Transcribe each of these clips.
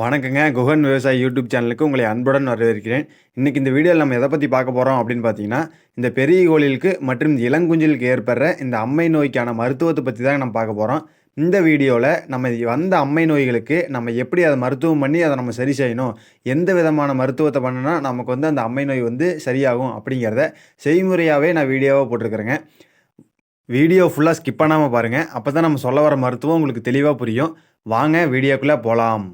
வணக்கங்க. குகன் விவசாயி யூடியூப் சேனலுக்கு உங்களை அன்புடன் வரவேற்கிறேன். இன்றைக்கி இந்த வீடியோவில் நம்ம எதை பற்றி பார்க்க போகிறோம் அப்படின்னு பார்த்தீங்கன்னா இந்த பெரிய கோழிலுக்கு மற்றும் இந்த இளங்குஞ்சிலுக்கு ஏற்படுற இந்த அம்மை நோய்க்கான மருத்துவத்தை பற்றி தான் நம்ம பார்க்க போகிறோம் இந்த வீடியோவில் நம்ம வந்த அம்மை நோய்களுக்கு நம்ம எப்படி அதை மருத்துவம் பண்ணி அதை நம்ம சரி செய்யணும் எந்த விதமான மருத்துவத்தை பண்ணுனா நமக்கு வந்து அந்த அம்மை நோய் வந்து சரியாகும் அப்படிங்கிறத செய்முறையாகவே நான் வீடியோவாக போட்டிருக்கிறேங்க. வீடியோ ஃபுல்லாக ஸ்கிப் பண்ணாமல் பாருங்கள் அப்போ தான் நம்ம சொல்ல வர மருத்துவம் உங்களுக்கு தெளிவாக புரியும். வாங்க வீடியோக்குள்ளே போகலாம்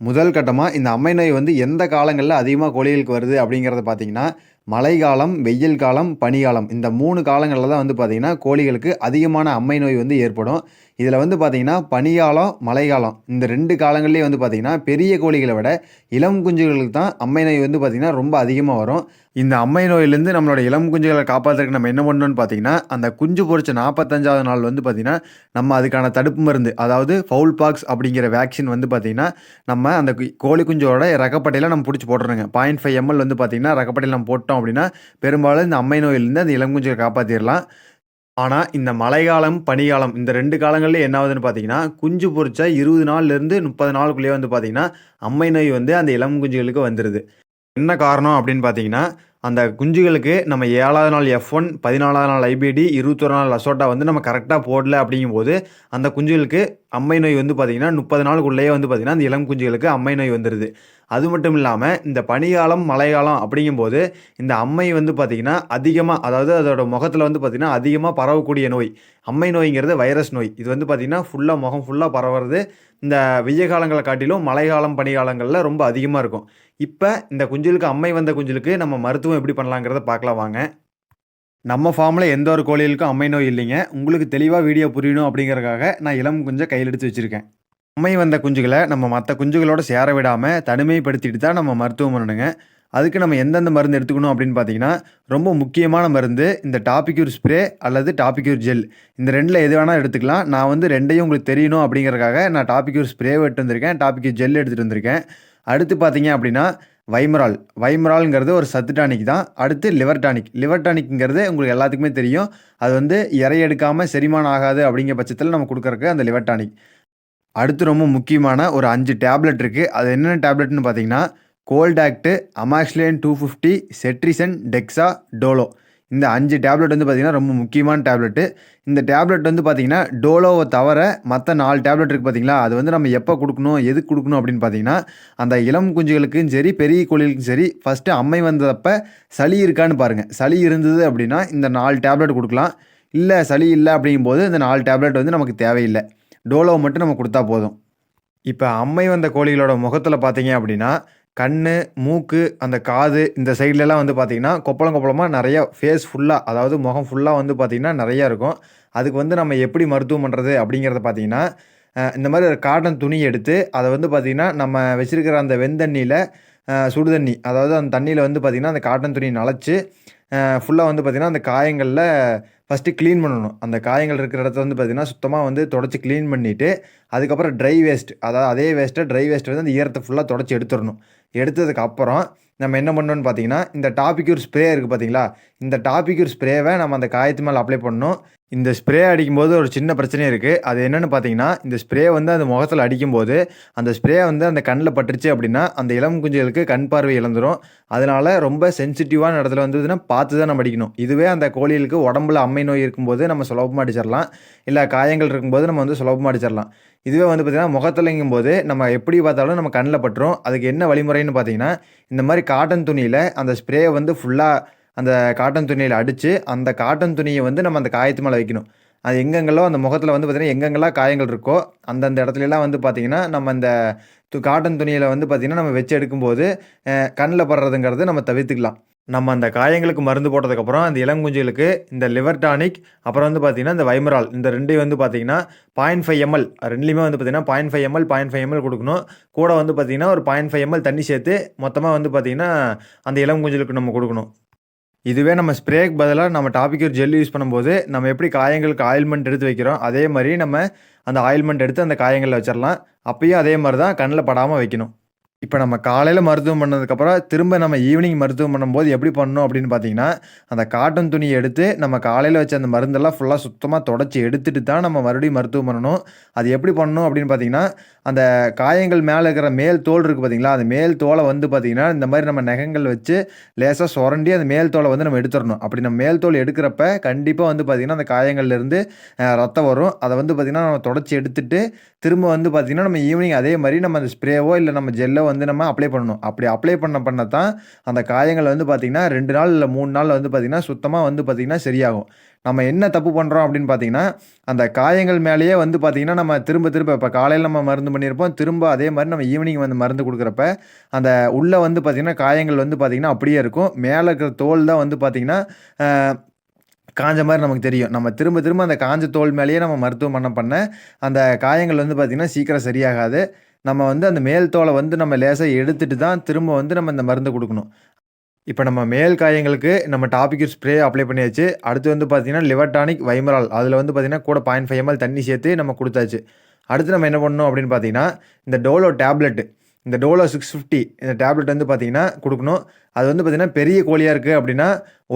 முதல் கட்டமாக இந்த அம்மை நோய் வந்து எந்த காலங்களில் அதிகமாக கோழிகளுக்கு வருது அப்படிங்கிறத பார்த்தீங்கன்னா மழை காலம் வெயில் காலம் பனிகாலம் இந்த மூணு காலங்களில் தான் வந்து பார்த்திங்கன்னா கோழிகளுக்கு அதிகமான அம்மை நோய் வந்து ஏற்படும். இதில் வந்து பார்த்திங்கன்னா பனிகாலம் மழைக்காலம் இந்த ரெண்டு காலங்கள்லேயே வந்து பார்த்திங்கன்னா பெரிய கோழிகளை விட இளம் குஞ்சுகளுக்கு தான் அம்மை நோய் வந்து பார்த்திங்கன்னா ரொம்ப அதிகமாக வரும். இந்த அம்மை நோயிலேருந்து நம்மளோட இளம் குஞ்சுகளை காப்பாற்றுறதுக்கு நம்ம என்ன பண்ணணும்னு பார்த்தீங்கன்னா அந்த குஞ்சு பொறிச்ச நாற்பத்தஞ்சாவது நாள் வந்து பார்த்திங்கன்னா நம்ம அதுக்கான தடுப்பு மருந்து அதாவது ஃபவுல் பாக்ஸ் அப்படிங்கிற வேக்சின் வந்து பார்த்திங்கன்னா நம்ம அந்த கோழி குஞ்சோட ரகப்பட்டையில் நம்ம பிடிச்சி போட்டுருங்க பாயிண்ட் ஃபைவ் எம்எல் வந்து பார்த்திங்கன்னா ரகப்பட்டையில் நம்ம போட்டோம் அப்படின்னா பெரும்பாலும் இந்த அம்மை நோயிலேருந்து அந்த இளம் குஞ்சுகளை காப்பாற்றிடலாம் ஆனால் இந்த மழைக்காலம் பனிக்காலம் இந்த ரெண்டு காலங்களில் என்ன ஆகுதுன்னு பார்த்தீங்கன்னா குஞ்சு பொரிச்ச இருபது நாள்லேருந்து முப்பது நாளுக்குள்ளேயே வந்து பார்த்தீங்கன்னா அம்மை நோய் வந்து அந்த இளம் குஞ்சுகளுக்கு வந்துடுது என்ன காரணம் அப்படின்னு பார்த்தீங்கன்னா அந்த குஞ்சுகளுக்கு நம்ம ஏழாவது நாள் எஃப் ஒன் பதினாலாவது நாள் ஐபிடி இருபத்தொரு நாள் அசோட்டா வந்து நம்ம கரெக்டாக போடல அப்படிங்கும்போது அந்த குஞ்சுகளுக்கு அம்மை நோய் வந்து பார்த்திங்கன்னா முப்பது நாளுக்குள்ளேயே வந்து பார்த்திங்கன்னா அந்த இளம் குஞ்சுகளுக்கு அம்மை நோய் வந்துடுது அது மட்டும் இல்லாமல் இந்த பனிகாலம் மழைக்காலம் அப்படிங்கும்போது இந்த அம்மை வந்து பார்த்திங்கன்னா அதிகமாக அதாவது அதோட முகத்தில் வந்து பார்த்திங்கன்னா அதிகமாக பரவக்கூடிய நோய். அம்மை நோய்ங்கிறது வைரஸ் நோய். இது வந்து பார்த்திங்கன்னா ஃபுல்லாக முகம் ஃபுல்லாக பரவுறது இந்த வெய்ய காலங்களை காட்டிலும் மழைக்காலம் பனிகாலங்களில் ரொம்ப அதிகமாக இருக்கும். இப்போ இந்த குஞ்சுகளுக்கு அம்மை வந்த குஞ்சுகளுக்கு நம்ம மருத்துவம் எப்படி பண்ணலாங்கிறத பார்க்கலாம் வாங்க. நம்ம ஃபார்மில் எந்த ஒரு கோழிகளுக்கும் அம்மை நோய் இல்லைங்க. உங்களுக்கு தெளிவாக வீடியோ புரியணும் அப்படிங்கிறக்காக நான் இளம் குஞ்சை கையில் எடுத்து வச்சுருக்கேன். அம்மை வந்த குஞ்சுகளை நம்ம மற்ற குஞ்சுகளோட சேர விடாமல் தனிமைப்படுத்திட்டு தான் நம்ம மருத்துவம் பண்ணணுங்க. அதுக்கு நம்ம எந்தெந்த மருந்து எடுத்துக்கணும் அப்படின்னு பார்த்தீங்கன்னா ரொம்ப முக்கியமான மருந்து இந்த டாபிக்யூர் ஸ்ப்ரே அல்லது டாபிக்யூர் ஜெல். இந்த ரெண்டில் எது வேணால் எடுத்துக்கலாம். நான் வந்து ரெண்டையும் உங்களுக்கு தெரியணும் அப்படிங்கிறக்காக நான் டாபிக்யூர் ஸ்ப்ரே எடுத்து வந்திருக்கேன். டாபிக்யூர் ஜெல் எடுத்துகிட்டு வந்திருக்கேன். அடுத்து பார்த்தீங்க அப்படின்னா வைமரால். வைமரால்ங்கிறது ஒரு சத்து டானிக் தான். அடுத்து லிவர் டானிக். லிவர் டானிக்ங்கிறது உங்களுக்கு எல்லாத்துக்குமே தெரியும். அது வந்து இறை எடுக்காமல் செரிமானம் ஆகாது அப்படிங்கிற பட்சத்தில் நம்ம கொடுக்குறக்கு அந்த லிவர் டானிக். அடுத்து ரொம்ப முக்கியமான ஒரு அஞ்சு டேப்லெட் இருக்குது அது என்னென்ன டேப்லெட்னு பார்த்தீங்கன்னா கோல்டாக்டு அமாக்ஸ்லேன் two fifty cetirizine dexa Dolo. இந்த அஞ்சு டேப்லெட் வந்து பார்த்திங்கன்னா ரொம்ப முக்கியமான டேப்லெட்டு. இந்த டேப்லெட் வந்து பார்த்திங்கன்னா டோலோவை தவிர மற்ற நாலு டேப்லெட் இருக்குது பார்த்திங்களா அது வந்து நம்ம எப்போ கொடுக்கணும் எதுக்கு கொடுக்கணும் அப்படின்னு பார்த்தீங்கன்னா அந்த இளம் குஞ்சுகளுக்கும் சரி பெரிய கோழிகளுக்கும் சரி ஃபஸ்ட்டு அம்மை வந்ததப்போ சளி இருக்கான்னு பாருங்கள் சளி இருந்தது அப்படின்னா இந்த நாலு டேப்லெட் கொடுக்கலாம். இல்லை சளி இல்லை அப்படிங்கும்போது இந்த நாலு டேப்லெட் வந்து நமக்கு தேவையில்லை. டோலோவை மட்டும் நம்ம கொடுத்தா போதும். இப்போ அம்மை வந்த கோழிகளோட முகத்தில் பார்த்தீங்க அப்படின்னா கண் மூக்கு அந்த காது இந்த சைட்லலாம் வந்து பார்த்திங்கன்னா கொப்பளம் கொப்பளமாக நிறையா ஃபேஸ் ஃபுல்லாக அதாவது முகம் ஃபுல்லாக வந்து பார்த்தீங்கன்னா நிறையா இருக்கும். அதுக்கு வந்து நம்ம எப்படி மருத்துவம் பண்ணுறது அப்படிங்கிறத பார்த்தீங்கன்னா இந்த மாதிரி ஒரு காட்டன் துணி எடுத்து அதை வந்து பார்த்திங்கன்னா நம்ம வச்சுருக்கிற அந்த வெந்தண்ணியில் சுடு தண்ணி அதாவது அந்த தண்ணியில் வந்து பார்த்திங்கன்னா அந்த காட்டன் துணி நனைச்சு ஃபுல்லாக வந்து பார்த்திங்கன்னா அந்த காயங்களில் ஃபஸ்ட்டு க்ளீன் பண்ணணும். அந்த காயங்கள் இருக்கிற இடத்த வந்து பார்த்திங்கன்னா சுத்தமாக வந்து தொடச்சி க்ளீன் பண்ணிவிட்டு அதுக்கப்புறம் ட்ரை வேஸ்ட் அதாவது அதே வேஸ்ட்டை ட்ரை வேஸ்ட் வந்து அந்த ஈரத்தை ஃபுல்லாக தொடச்சி எடுத்துடணும். எடுத்ததுக்கு அப்புறம் நம்ம என்ன பண்ணணும்னு பார்த்தீங்கன்னா இந்த டாபிக்யூர் ஸ்ப்ரே இருக்குது பார்த்தீங்களா இந்த டாபிக்யூர் ஸ்ப்ரேவை நம்ம அந்த காயத்து மேலே அப்ளை பண்ணணும். இந்த ஸ்ப்ரே அடிக்கும்போது ஒரு சின்ன பிரச்சனையே இருக்குது அது என்னென்னு பார்த்தீங்கன்னா இந்த ஸ்ப்ரே வந்து அந்த முகத்தில் அடிக்கும்போது அந்த ஸ்ப்ரே வந்து அந்த கண்ணில் பட்டுருச்சு அப்படின்னா அந்த இளம் குஞ்சுகளுக்கு கண் பார்வை இழந்துரும். அதனால் ரொம்ப சென்சிட்டிவான இடத்துல வந்ததுன்னா பார்த்து தான் நம்ம அடிக்கணும். இதுவே அந்த கோழிகளுக்கு உடம்புல அம்மை நோய் இருக்கும்போது நம்ம சுலபமாக அடிச்சிடலாம். இல்லை காயங்கள் இருக்கும்போது நம்ம வந்து சுலபமாக அடிச்சிடலாம். இதுவே வந்து பார்த்திங்கன்னா முகத்துலங்கும் போது நம்ம எப்படி பார்த்தாலும் நம்ம கண்ணில் பட்டுரும். அதுக்கு என்ன வழிமுறைன்னு பார்த்தீங்கன்னா இந்த மாதிரி காட்டன் துணியில் அந்த ஸ்ப்ரே வந்து ஃபுல்லாக அந்த காட்டன் துணியில் அடித்து அந்த காட்டன் துணியை வந்து நம்ம அந்த காயத்து மேலே வைக்கணும். அது எங்கெங்கெல்லோ அந்த முகத்தில் வந்து பார்த்திங்கன்னா எங்கெங்கெல்லாம் காயங்கள் இருக்கோ அந்தந்த இடத்துலலாம் வந்து பார்த்திங்கன்னா நம்ம அந்த து காட்டன் துணியில் வந்து பார்த்திங்கன்னா நம்ம வச்சு எடுக்கும்போது கண்ணில் படுறதுங்கிறது நம்ம தவிர்த்துக்கலாம். நம்ம அந்த காயங்களுக்கு மருந்து போட்டதுக்கப்புறம் அந்த இளங்குஞ்சுகளுக்கு இந்த லிவர் டானிக் அப்புறம் வந்து பார்த்திங்கன்னா இந்த வைமரால் இந்த ரெண்டையும் வந்து பார்த்திங்கன்னா பாயிண்ட் ஃபைவ் எம்எல் ரெண்டுலேயுமே வந்து பார்த்திங்கன்னா point five ML point five ML கொடுக்கணும். கூட வந்து பார்த்திங்கன்னா ஒரு பாயிண்ட் ஃபைவ் எம்எல் தண்ணி சேர்த்து மொத்தமாக வந்து பார்த்திங்கன்னா அந்த இளங்குஞ்சுகளுக்கு நம்ம கொடுக்கணும். இதுவே நம்ம ஸ்ப்ரேக்கு பதிலாக நம்ம டாபிக் ஜெல் யூஸ் பண்ணும்போது நம்ம எப்படி காயங்களுக்கு ஆயில்மெண்ட் எடுத்து வைக்கிறோம் அதே மாதிரி நம்ம அந்த ஆயில்மெண்ட் எடுத்து அந்த காயங்களில் வச்சிடலாம் அப்பயும் அதே மாதிரி தான் கண்ணில் படாமல் வைக்கணும். இப்போ நம்ம காலையில் மருத்துவம் பண்ணதுக்கப்புறம் திரும்ப நம்ம ஈவினிங் மருத்துவம் பண்ணும்போது எப்படி பண்ணணும் அப்படின்னு பார்த்தீங்கன்னா அந்த காட்டன் துணியை எடுத்து நம்ம காலையில் வச்ச அந்த மருந்தெல்லாம் ஃபுல்லாக சுத்தமாக தொடச்சி எடுத்துட்டு தான் நம்ம மறுபடியும் மருத்துவம் பண்ணணும். அது எப்படி பண்ணணும் அப்படின்னு பார்த்தீங்கன்னா அந்த காயங்கள் மேலே இருக்கிற மேல் தோல் இருக்குது பார்த்தீங்களா அந்த மேல் தோலை வந்து பார்த்தீங்கன்னா இந்த மாதிரி நம்ம நகங்கள் வச்சு லேசாக சுரண்டி அந்த மேல் தோலை வந்து நம்ம எடுத்துடணும். அப்படி நம்ம மேல் தோல் எடுக்கிறப்ப கண்டிப்பாக வந்து பார்த்திங்கன்னா அந்த காயங்கள்லேருந்து ரத்தம் வரும். அதை வந்து பார்த்திங்கன்னா நம்ம தொடச்சி எடுத்துட்டு திரும்ப வந்து பார்த்திங்கன்னா நம்ம ஈவினிங் அதே மாதிரி நம்ம அந்த ஸ்ப்ரேவோ இல்லை நம்ம ஜெல்லோ வந்து வந்து நம்ம அப்ளை பண்ணணும். அப்படி அப்ளை பண்ண பண்ண தான் அந்த காயங்கள் வந்து பார்த்திங்கன்னா ரெண்டு நாள் இல்லை மூணு நாள் வந்து பார்த்திங்கன்னா சுத்தமாக வந்து பார்த்திங்கன்னா சரியாகும். நம்ம என்ன தப்பு பண்ணுறோம் அப்படின்னு பார்த்தீங்கன்னா அந்த காயங்கள் மேலேயே வந்து பார்த்திங்கன்னா நம்ம திரும்ப திரும்ப இப்போ காலையில் நம்ம மருந்து பண்ணியிருப்போம் திரும்ப அதே மாதிரி நம்ம ஈவினிங் வந்து மருந்து கொடுக்குறப்ப அந்த உள்ளே வந்து பார்த்திங்கன்னா காயங்கள் வந்து பார்த்திங்கன்னா அப்படியே இருக்கும். மேலே இருக்கிற தோல் தான் வந்து பார்த்திங்கன்னா காஞ்ச மாதிரி நமக்கு தெரியும். நம்ம திரும்ப திரும்ப அந்த காஞ்ச தோல் மேலேயே நம்ம மருத்துவம் பண்ண பண்ண அந்த காயங்கள் வந்து பார்த்திங்கன்னா சீக்கிரம் சரியாகாது. நம்ம வந்து அந்த மேல் தோலை வந்து நம்ம லேசாக எடுத்துட்டு தான் திரும்ப வந்து நம்ம இந்த மருந்து கொடுக்கணும். இப்போ நம்ம மேல் காயங்களுக்கு நம்ம டாபிக் ஸ்ப்ரே அப்ளை பண்ணியாச்சு. அடுத்து வந்து பார்த்தீங்கன்னா லிவர்டானிக் வைமரால் அதில் வந்து பார்த்தீங்கன்னா கூட பாயிண்ட் ஃபைவ் எம்எல் தண்ணி சேர்த்து நம்ம கொடுத்தாச்சு. அடுத்து நம்ம என்ன பண்ணணும் அப்படின்னு பார்த்தீங்கன்னா இந்த டோலோ டேப்லெட்டு இந்த டோலோ சிக்ஸ் ஃபிஃப்டி இந்த டேப்லெட் வந்து பார்த்தீங்கன்னா கொடுக்கணும். அது வந்து பார்த்திங்கன்னா பெரிய கோழியாக இருக்குது அப்படின்னா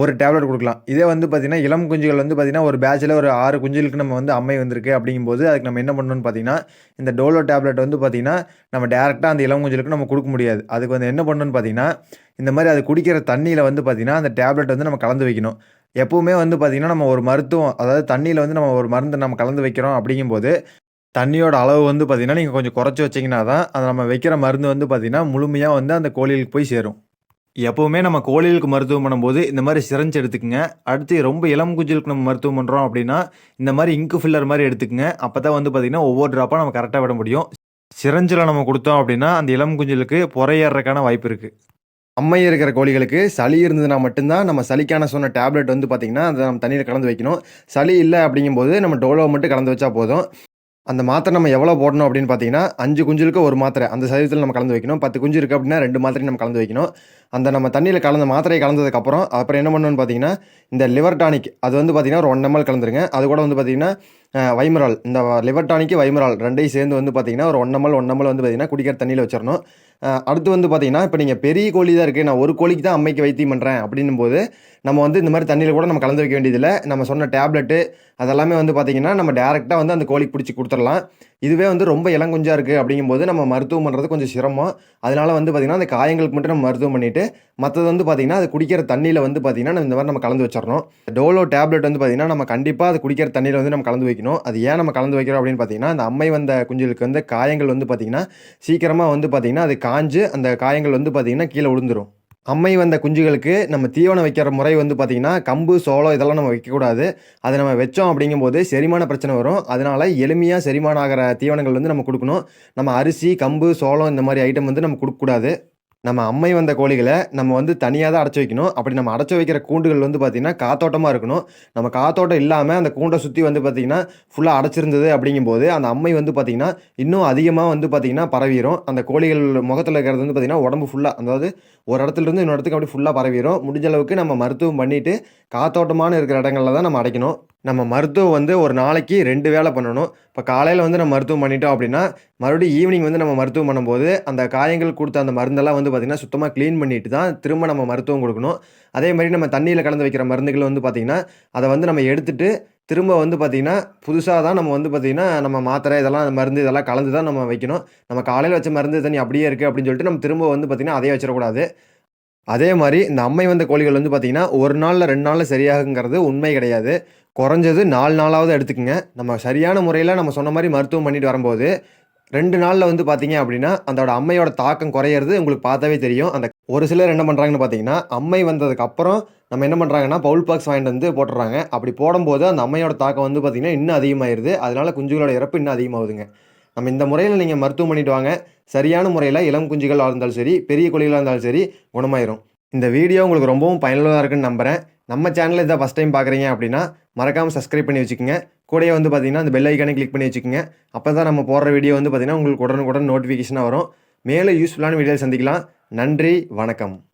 ஒரு டேப்லெட் கொடுக்கலாம். இதே வந்து பார்த்திங்கன்னா இளம் குஞ்சுகள் வந்து பார்த்திங்கன்னா ஒரு பேட்சில் ஒரு ஆறு குஞ்சுகளுக்கு நம்ம வந்து அம்மை வந்திருக்கு அப்படிங்கும்போது அதுக்கு நம்ம என்ன பண்ணணும்னு பார்த்தீங்கன்னா இந்த டோலோ டேப்லெட் வந்து பார்த்திங்கன்னா நம்ம டேரெக்டாக அந்த இளம் குஞ்சுகளுக்கு நம்ம கொடுக்க முடியாது. அதுக்கு வந்து என்ன பண்ணணும்னு பார்த்தீங்கன்னா இந்த மாதிரி அது குடிக்கிற தண்ணியில் வந்து பார்த்திங்கன்னா அந்த டேப்லெட் வந்து நம்ம கலந்து வைக்கணும். எப்போவுமே வந்து பார்த்திங்கன்னா நம்ம ஒரு மருத்துவம் அதாவது தண்ணியில் வந்து நம்ம ஒரு மருந்து நம்ம கலந்து வைக்கிறோம் அப்படிங்கும்போது தண்ணியோட அளவு வந்து பார்த்திங்கன்னா நீங்கள் கொஞ்சம் குறைச்சி வச்சிங்கன்னா தான் அதை நம்ம வைக்கிற மருந்து வந்து பார்த்திங்கன்னா முழுமையாக வந்து அந்த கோழிகளுக்கு போய் சேரும். எப்போவுமே நம்ம கோழிகளுக்கு மருத்துவம் பண்ணும்போது இந்த மாதிரி சிரஞ்சு எடுத்துக்கங்க. அடுத்து ரொம்ப இளம் குஞ்சுகளுக்கு நம்ம மருத்துவம் பண்ணுறோம் அப்படின்னா இந்த மாதிரி இங்கு ஃபில்லர் மாதிரி எடுத்துக்கங்க. அப்போ தான் வந்து பார்த்திங்கன்னா ஒவ்வொரு ட்ராப்பாக நம்ம கரெக்டாக விட முடியும். சிரஞ்சில் நம்ம கொடுத்தோம் அப்படின்னா அந்த இளம் குஞ்சுகளுக்கு புறையேறதுக்கான வாய்ப்பு இருக்குது அம்மை இருக்கிற கோழிகளுக்கு சளி இருந்ததுன்னா மட்டும்தான் நம்ம சளிக்கான சொன்ன டேப்லெட் வந்து பார்த்திங்கன்னா அதை நம்ம தண்ணியில் கலந்து வைக்கணும். சளி இல்லை அப்படிங்கும்போது நம்ம டோலோ மட்டும் கலந்து வச்சா போதும். அந்த மாத்திரை நம்ம எவ்வளோ போடணும் அப்படின்னு பார்த்தீங்கன்னா அஞ்சு குஞ்சுக்கு ஒரு மாத்திரை. அந்த சதவீதத்தில் நம்ம கலந்து வைக்கணும். பத்து குஞ்சு இருக்குது அப்படின்னா ரெண்டு மாத்திரை நம்ம கலந்து வைக்கணும். அந்த நம்ம தண்ணியில் கலந்த மாத்திரையை கலந்ததுக்கப்புறம் அப்புறம் என்ன பண்ணணும்னு பார்த்தீங்கன்னா இந்த லிவர் டானிக் அது வந்து பார்த்தீங்கன்னா ஒரு ஒன் எம்எல் கலந்துருங்க. அது கூட வந்து பார்த்தீங்கன்னா வைமரால். இந்த லிவர் டானிக்கு வைமரால் ரெண்டையும் சேர்ந்து வந்து பார்த்தீங்கன்னா ஒரு ஒன் எம்எல் ஒன் எம்எல் வந்து பார்த்தீங்கன்னா குடிக்கிற தண்ணியில் வச்சிடணும் அடுத்து வந்து பார்த்திங்கன்னா இப்போ நீங்கள் பெரிய கோழி தான் இருக்குது நான் ஒரு கோழிக்கு தான் அம்மைக்கு வைத்தியம் பண்ணுறேன் அப்படின்னும் போது நம்ம வந்து இந்த மாதிரி தண்ணியில் கூட நம்ம கலந்து வைக்க வேண்டியதில்லை. நம்ம சொன்ன டேப்லெட்டு அதெல்லாமே வந்து பார்த்திங்கன்னா நம்ம டேரெக்டாக வந்து அந்த கோழிக்கு பிடிச்சி கொடுத்துடலாம். இதுவே வந்து ரொம்ப இளங்குஞ்சாக இருக்குது அப்படிங்கும்போது நம்ம மருத்துவம் பண்ணுறது கொஞ்சம் சிரமம். அதனால் வந்து பார்த்திங்கன்னா அந்த காயங்களுக்கு மட்டும் நம்ம மருத்துவம் பண்ணிவிட்டு மற்றது வந்து பார்த்திங்கன்னா அது குடிக்கிற தண்ணியில் வந்து பார்த்திங்கன்னா இந்த மாதிரி நம்ம கலந்து வச்சிடணும். டோலோ டேப்லெட் வந்து பார்த்திங்கன்னா நம்ம கண்டிப்பாக அது குடிக்கிற தண்ணியில் வந்து நம்ம கலந்து வைக்கணும். அது ஏன் நம்ம கலந்து வைக்கிறோம் அப்படின்னு பார்த்தீங்கன்னா அந்த அம்மை வந்த குஞ்சுகளுக்கு வந்து காயங்கள் வந்து பார்த்திங்கன்னா சீக்கிரமாக வந்து பார்த்திங்கன்னா அது காஞ்சு அந்த காயங்கள் வந்து பார்த்திங்கன்னா கீழே விழுந்துரும். அம்மை வந்த குஞ்சுகளுக்கு நம்ம தீவனம் வைக்கிற முறை வந்து பார்த்திங்கன்னா கம்பு சோளம் இதெல்லாம் நம்ம வைக்கக்கூடாது அதை நம்ம வச்சோம் அப்படிங்கும்போது செரிமான பிரச்சனை வரும். அதனால் எளிமையாக செரிமானம் ஆகிற தீவனங்கள் வந்து நம்ம கொடுக்கணும். நம்ம அரிசி கம்பு சோளம் இந்த மாதிரி ஐட்டம் வந்து நம்ம கொடுக்கக்கூடாது நம்ம அம்மை வந்த கோழிகளை நம்ம வந்து தனியாக தான் அடைச்சி வைக்கணும். அப்படி நம்ம அடைச்சி வைக்கிற கூண்டுகள் வந்து பார்த்திங்கன்னா காத்தோட்டமாக இருக்கணும். நம்ம காத்தோட்டம் இல்லாமல் அந்த கூண்டை சுற்றி வந்து பார்த்திங்கன்னா ஃபுல்லாக அடைச்சிருந்தது அப்படிங்கும்போது அந்த அம்மை வந்து பார்த்திங்கன்னா இன்னும் அதிகமாக வந்து பார்த்திங்கன்னா பரவிடும் அந்த கோழிகள் முகத்தில் இருக்கிறது வந்து பார்த்திங்கன்னா உடம்பு ஃபுல்லாக அதாவது ஒரு இடத்துலேருந்து இன்னொரு இடத்துக்கு அப்படி ஃபுல்லாக பரவிடும் முடிஞ்ச அளவுக்கு நம்ம மருத்துவம் பண்ணிவிட்டு காத்தோட்டமான இருக்கிற இடங்களில் தான் நம்ம அடைக்கணும். நம்ம மருத்துவம் வந்து ஒரு நாளைக்கு ரெண்டு வேலை பண்ணணும். இப்போ காலையில் வந்து நம்ம மருத்துவம் பண்ணிட்டோம் அப்படின்னா மறுபடியும் ஈவினிங் வந்து நம்ம மருத்துவம் பண்ணும்போது அந்த காயங்கள் கொடுத்த அந்த மருந்தெல்லாம் வந்து பார்த்திங்கன்னா சுத்தமாக க்ளீன் பண்ணிட்டு தான் திரும்ப நம்ம மருத்துவம் கொடுக்கணும். அதே மாதிரி நம்ம தண்ணியில் கலந்து வைக்கிற மருந்துகள் வந்து பார்த்திங்கன்னா அதை வந்து நம்ம எடுத்துகிட்டு திரும்ப வந்து பார்த்திங்கன்னா புதுசாக தான் நம்ம வந்து பார்த்திங்கன்னா நம்ம மாத்திரை இதெல்லாம் மருந்து இதெல்லாம் கலந்து தான் நம்ம வைக்கணும். நம்ம காலையில் வச்ச மருந்து தண்ணி அப்படியே இருக்குது அப்படின்னு சொல்லிட்டு நம்ம திரும்ப வந்து பார்த்திங்கன்னா அதே வச்சிடக்கூடாது. அதே மாதிரி இந்த அம்மை வந்த கோழிகள் வந்து பார்த்திங்கன்னா ஒரு நாளில் ரெண்டு நாளில் சரியாகுங்கிறது உண்மை கிடையாது. குறைஞ்சது நாலு நாளாவது எடுத்துக்கோங்க. நம்ம சரியான முறையில் நம்ம சொன்ன மாதிரி மருத்துவம் பண்ணிட்டு வரும்போது ரெண்டு நாளில் வந்து பார்த்தீங்க அப்படின்னா அதோட அம்மையோட தாக்கம் குறையிறது உங்களுக்கு பார்த்தாவே தெரியும். அந்த ஒரு சிலர் என்ன பண்ணுறாங்கன்னு பார்த்தீங்கன்னா அம்மை வந்ததுக்கு அப்புறம் நம்ம என்ன பண்ணுறாங்கன்னா பவுல் பாக்ஸ் வாங்கிட்டு வந்து போட்டுடுறாங்க அப்படி போடும்போது அந்த அம்மையோட தாக்கம் வந்து பார்த்திங்கன்னா இன்னும் அதிகமாகிடுது அதனால குஞ்சுகளோட இறப்பு இன்னும் அதிகமாகுதுங்க. நம்ம இந்த முறையில் நீங்கள் மருத்துவம் பண்ணிட்டு வாங்க. சரியான முறையில் இளம் குஞ்சுகளாக இருந்தாலும் சரி பெரிய குழிகளாக இருந்தாலும் சரி குணமாயிரும். இந்த வீடியோ உங்களுக்கு ரொம்பவும் பயனுள்ளதாக இருக்குன்னு நம்புகிறேன் நம்ம சேனலில் இதை ஃபஸ்ட் டைம் பார்க்குறீங்க அப்படின்னா மறக்காமல் சப்ஸ்கிரைப் பண்ணி வச்சுக்கோங்க. கூடயே வந்து பார்த்தீங்கன்னா அந்த பெல் ஐக்கானே கிளிக் பண்ணி வச்சுக்கோங்க. அப்போ தான் நம்ம போடுற வீடியோ வந்து பார்த்திங்கன்னா உங்களுக்கு உடனுக்குடன் நோட்டிஃபிகேஷனாக வரும். மேலே யூஸ்ஃபுல்லான வீடியோ சந்திக்கலாம். நன்றி வணக்கம்.